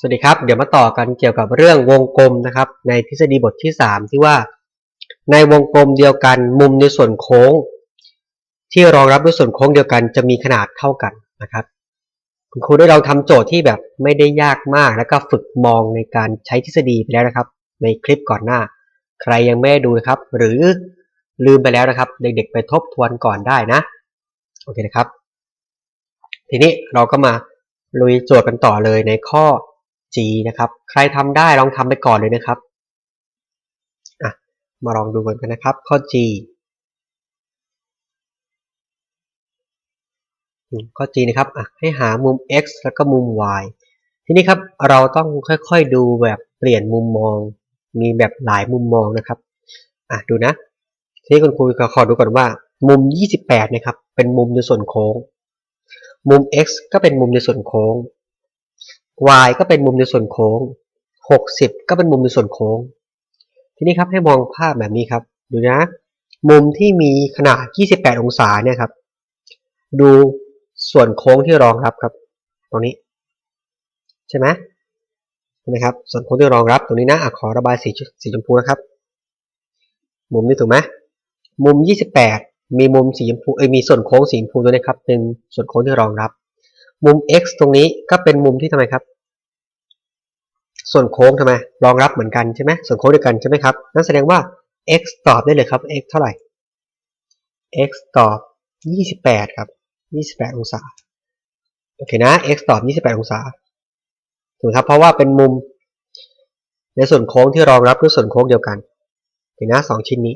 สวัสดีครับ เดี๋ยวมาต่อกันเกี่ยวกับเรื่องวงกลมนะครับ ในทฤษฎีบทที่ 3 ที่ว่า ในวงกลมเดียวกันมุมในส่วนโค้ง ที่รองรับด้วยส่วนโค้งเดียวกันจะมีขนาดเท่ากันนะครับ คุณครูได้ลองทำโจทย์ที่แบบไม่ได้ยากมากแล้วก็ฝึกมองในการใช้ทฤษฎีไปแล้วนะครับ ในคลิปก่อนหน้า ใครยังไม่ได้ดูนะครับ หรือลืมไปแล้วนะครับ เด็กๆ ไปทบทวนก่อนได้นะโอเคนะครับ ทีนี้เราก็มาลุยโจทย์กันต่อเลยในข้อ G นะครับ ใครทำได้ลองทำไปก่อนเลยนะครับอะมาลองดูกันนะครับ ข้อ G ข้อ G นะครับอะให้หามุม x แล้วก็มุม y ทีนี้ครับเราต้องค่อยๆดูแบบเปลี่ยนมุมมอง มีแบบหลายมุมมองนะครับอะดูนะ ทีนี้คุณครูขอดูก่อนว่า มุม 28 นะครับ เป็นมุมในส่วนโค้ง มุม x ก็เป็นมุมในส่วนโค้ง y ก็เป็นมุมในส่วนโค้ง 60 ก็เป็นมุมในส่วนโค้ง ทีนี้ครับให้มองภาพแบบนี้ครับ ดูนะ มุมที่มีขนาด 28 องศาเนี่ยครับ ดูส่วนโค้งที่รองรับครับ ตรงนี้ ใช่ไหมใช่ไหมครับ ส่วนโค้งที่รองรับตรงนี้นะอะขอระบายสีสีชมพูนะครับ มุมนี้ถูกไหมมุม 28 มีมุมสีชมพูเอ้ยมีส่วนโค้งสีชมพูตัวนี้ครับ เป็นส่วนโค้งที่รองรับ มุม x ตรงนี้ก็เป็นมุมที่ทำไมครับ ส่วนโค้งทำไมรองรับเหมือนกันใช่ไหมส่วนโค้งเดียวกันใช่ไหมครับนั่นแสดงว่า x ตอบได้เลยครับ x เท่าไหร่ x ตอบ 28 ครับ 28 องศา โอเคนะ x ตอบ 28 องศา ถูกครับ เพราะว่าเป็นมุม ในส่วนโค้งที่รองรับด้วยส่วนโค้งเดียวกันเห็นนะสองชิ้นนี้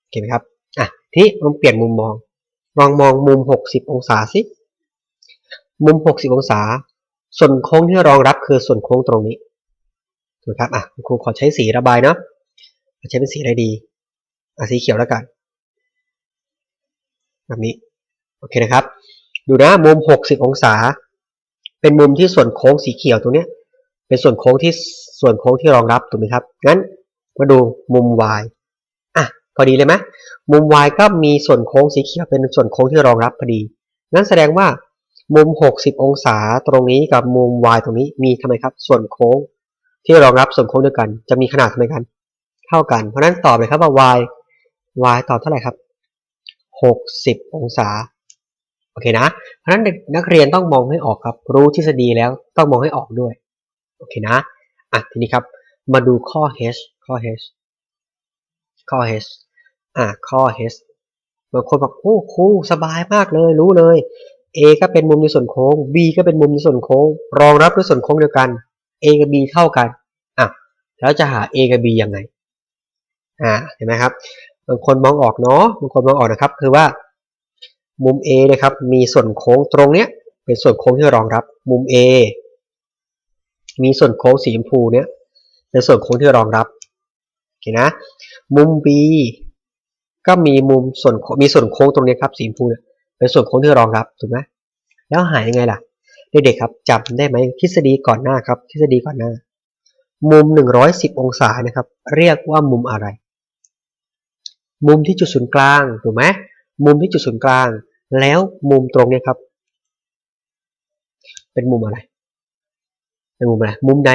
โอเคไหมครับ อะ ทีนี้ลองเปลี่ยนมุมมอง ลองมองมุม 60 องศาสิ มุม 60 องศา ส่วนโค้งที่รองรับคือส่วนโค้งตรงนี้ถูกครับอะครูขอใช้สีระบายเนาะใช้เป็นสีอะไรดีอะสีเขียวแล้วกันแบบนี้โอเคนะครับ ดูนะมุม 60 องศา เป็นมุมที่ส่วนโค้งสีเขียวตรงเนี้ยเป็นส่วนโค้งที่ส่วนโค้งที่รองรับถูกไหมครับงั้นมาดูมุม y อะพอดีเลยไหมมุม y ก็มีส่วนโค้งสีเขียวเป็นส่วนโค้งที่รองรับพอดีงั้นแสดงว่า มุม 60 องศาตรงนี้กับมุม y ตรงนี้มีทำไมครับ ส่วนโค้ง ที่รองรับส่วนโค้งเดียวกัน จะมีขนาดทำไมกันเท่ากัน เพราะนั้นตอบเลยครับว่า y y ตอบเท่าไหร่ครับ 60 องศาโอเคนะ เพราะฉะนั้นนักเรียนต้องมองให้ออกครับ รู้ทฤษฎีแล้วต้องมองให้ออกด้วยโอเคนะอะทีนี้ครับ มาดูข้อ h ข้อ h ข้อ h อะข้อ h บางคนบอกโอ้ครูสบายมากเลยรู้เลย A ก็เป็นมุมในส่วนโค้ง B ก็เป็นมุมในส่วนโค้ง รองรับด้วยส่วนโค้งเดียวกัน A กับ B เท่ากันอะแล้วจะหา A กับ B ยังไงอ่าเห็นไหมครับบางคนมองออกเนาะบางคนมองออกนะครับ คือว่า มุม A นะครับมีส่วนโค้งตรงเนี้ยเป็นส่วนโค้งที่รองรับ มุม A มีส่วนโค้งสีชมพูเนี้ยเป็นส่วนโค้งที่รองรับโอเคนะ มุม B ก็มีมุมส่วนมีส่วนโค้งตรงนี้ครับสีชมพูเนี่ย เป็นส่วนโค้งที่รองรับถูกไหมแล้วหายังไงล่ะเด็กๆครับจำได้ไหมทฤษฎีก่อนหน้าครับ ทฤษฎีก่อนหน้า มุม 110 องศานะครับ เรียกว่ามุมอะไร มุมที่จุดศูนย์กลางถูกไหมมุมที่จุดศูนย์กลาง แล้วมุมตรงนี้ครับ เป็นมุมอะไร เป็นมุมอะไร มุมใด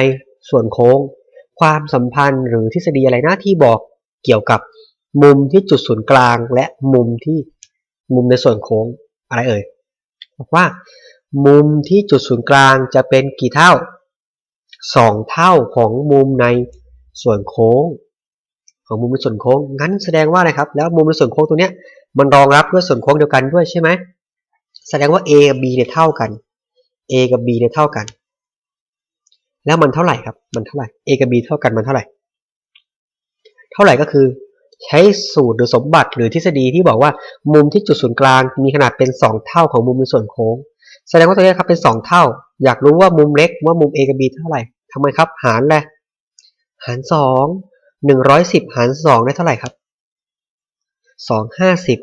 ส่วนโค้ง ความสัมพันธ์หรือทฤษฎีอะไรนะที่บอกเกี่ยวกับมุมที่จุดศูนย์กลาง และมุมที่ มุมในส่วนโค้งอะไรเอ่ยบอกว่า มุมที่จุดศูนย์กลางจะเป็นกี่เท่าสองเท่าของมุมในส่วนโค้ง ของมุมในส่วนโค้งงั้นแสดงว่าอะไรครับ แล้วมุมในส่วนโค้งตัวเนี้ยมันรองรับด้วยส่วนโค้งเดียวกันด้วยใช่ไหมแสดงว่า A กับ B เนี่ยเท่ากัน A กับ B เนี่ยเท่ากัน แล้วมันเท่าไหร่ครับ มันเท่าไหร่ A กับ B เท่ากันมันเท่าไหร่ เท่าไหร่ก็คือ ใช้สูตรหรือสมบัติหรือทฤษฎีที่บอกว่ามุมที่จุดศูนย์กลางมีขนาดเป็น 2 เท่าของมุมในส่วนโค้ง แสดงว่าตัวนี้ครับเป็น 2 เท่า อยากรู้ว่ามุมเล็กว่ามุม A กับ B เท่าไหร่ทำไมครับ หารเลยหาร 2 110 หาร 2 ได้เท่าไหร่ครับ 250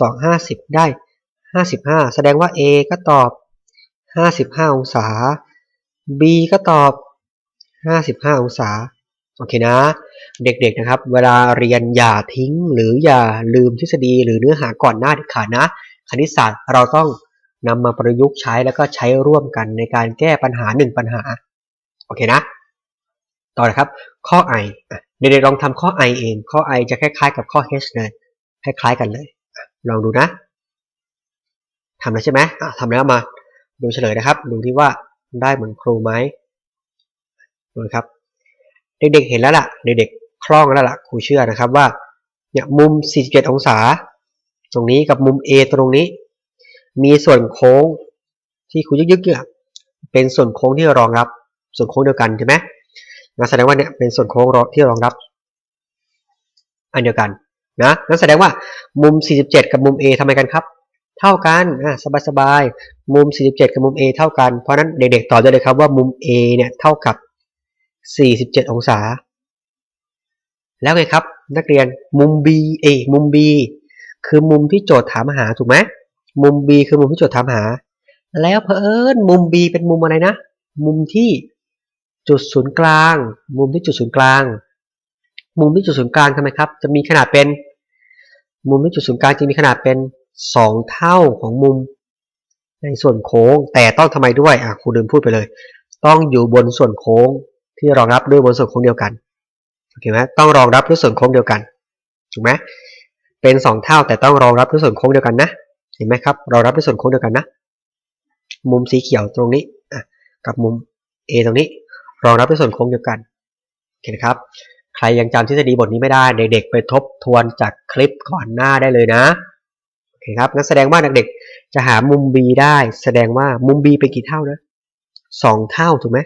250 ได้ 55 แสดงว่า A ก็ตอบ 55 องศา B ก็ตอบ 55 องศา โอเคนะ เด็กๆนะครับ เวลาเรียนอย่าทิ้ง หรืออย่าลืมทฤษฎี หรือเนื้อหาก่อนหน้าเด็ดขาดนะ คณิตศาสตร์เราต้องนำมาประยุกต์ใช้แล้วก็ใช้ร่วมกันในการแก้ปัญหาหนึ่งปัญหา โอเคนะ ต่อนะครับ ข้อ i อะเด็กๆลองทำข้อ i เอง ข้อ i จะคล้ายๆ กับข้อ h เลย คล้ายๆกันเลย ลองดูนะทำแล้วใช่ไหมทำแล้วมา ดูเฉลยนะครับ ดูที่ว่าได้เหมือนครูไหมดูนะครับ เด็กๆเห็นแล้วล่ะ เด็กๆคล่องแล้วล่ะครูเชื่อนะครับว่าเนี่ยมุม 47 องศา ตรงนี้กับมุม A ตรงนี้ มีส่วนโค้งที่ครูยึกๆเนี่ยเป็นส่วนโค้งที่รองรับ ส่วนโค้งเดียวกันใช่ไหมงั้นแสดงว่าเนี่ยเป็นส่วนโค้งที่รองรับ อันเดียวกันนะงั้นแสดงว่ามุม 47 กับมุม A ทำไมกันครับ เท่ากันอะสบายๆมุม 47 กับมุม A เท่ากันเพราะฉะนั้นเด็กๆตอบได้เลยครับว่ามุม A เนี่ยเท่ากับ 47 องศา แล้วไงครับ นักเรียนมุม B เอมุม B คือมุมที่โจทย์ถามหาถูกไหมมุม B คือมุมที่โจทย์ถามหา แล้วเผอิญมุม B เป็นมุมอะไรนะ มุมที่จุดศูนย์กลาง มุมที่จุดศูนย์กลาง มุมที่จุดศูนย์กลางทำไมครับ จะมีขนาดเป็น มุมที่จุดศูนย์กลางจะมีขนาดเป็นสองเท่าของมุม ในส่วนโค้ง แต่ต้องทำไมด้วยอะครูลืมพูดไปเลย ต้องอยู่บนส่วนโค้ง ที่รองรับด้วยบนส่วนโค้งเดียวกันโอเคไหมต้องรองรับด้วยส่วนโค้งเดียวกันถูกไหมเป็นสองเท่าแต่ต้องรองรับด้วยส่วนโค้งเดียวกันนะเห็นไหมครับรองรับด้วยส่วนโค้งเดียวกันนะ มุมสีเขียวตรงนี้กับมุม A ตรงนี้ รองรับด้วยส่วนโค้งเดียวกันโอเคนะครับ ใครยังจำทฤษฎีบทนี้ไม่ได้เด็กๆไปทบทวนจากคลิปก่อนหน้าได้เลยนะโอเคครับงั้นแสดงว่าเด็กๆจะหามุม B ได้ แสดงว่ามุม B เป็นกี่เท่านะสองเท่าถูกไหม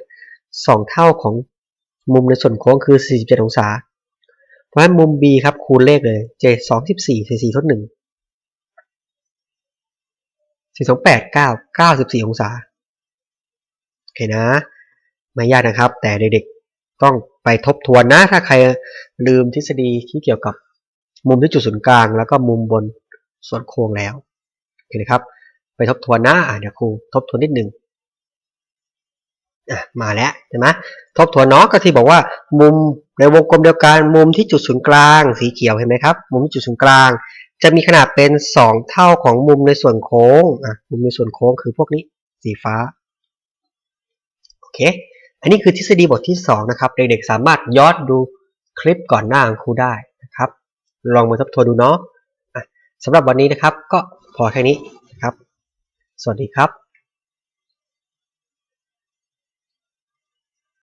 สองเท่าของมุมในส่วนโค้งคือ 47 องศา เพราะฉะนั้นมุม B ครับคูณเลขเลย J 2 14 4 4ทด1 4 2 8 9 94 องศา โอเคนะ ไม่ยากนะครับ แต่เด็กๆต้องไปทบทวนนะ ถ้าใครลืมทฤษฎีที่เกี่ยวกับมุมที่จุดศูนย์กลาง แล้วก็มุมบนส่วนโค้งแล้ว โอเคนะครับ ไปทบทวนนะเดี๋ยวครูทบทวนนิดหนึ่ง มาแล้วใช่ไหมทบทวนเนาะก็ที่บอกว่า มุมในวงกลมเดียวกันมุมที่จุดศูนย์กลาง สีเขียวเห็นไหมครับมุมที่จุดศูนย์กลาง จะมีขนาดเป็น 2 เท่าของมุมในส่วนโค้งอะมุมในส่วนโค้งคือพวกนี้สีฟ้าโอเคอันนี้คือทฤษฎีบทที่ 2 นะครับ เด็กๆสามารถย้อนดูคลิปก่อนหน้าของครูได้นะครับ ลองมาทบทวนดูเนาะะสำหรับวันนี้นะครับ ก็พอแค่นี้นะครับ สวัสดีครับ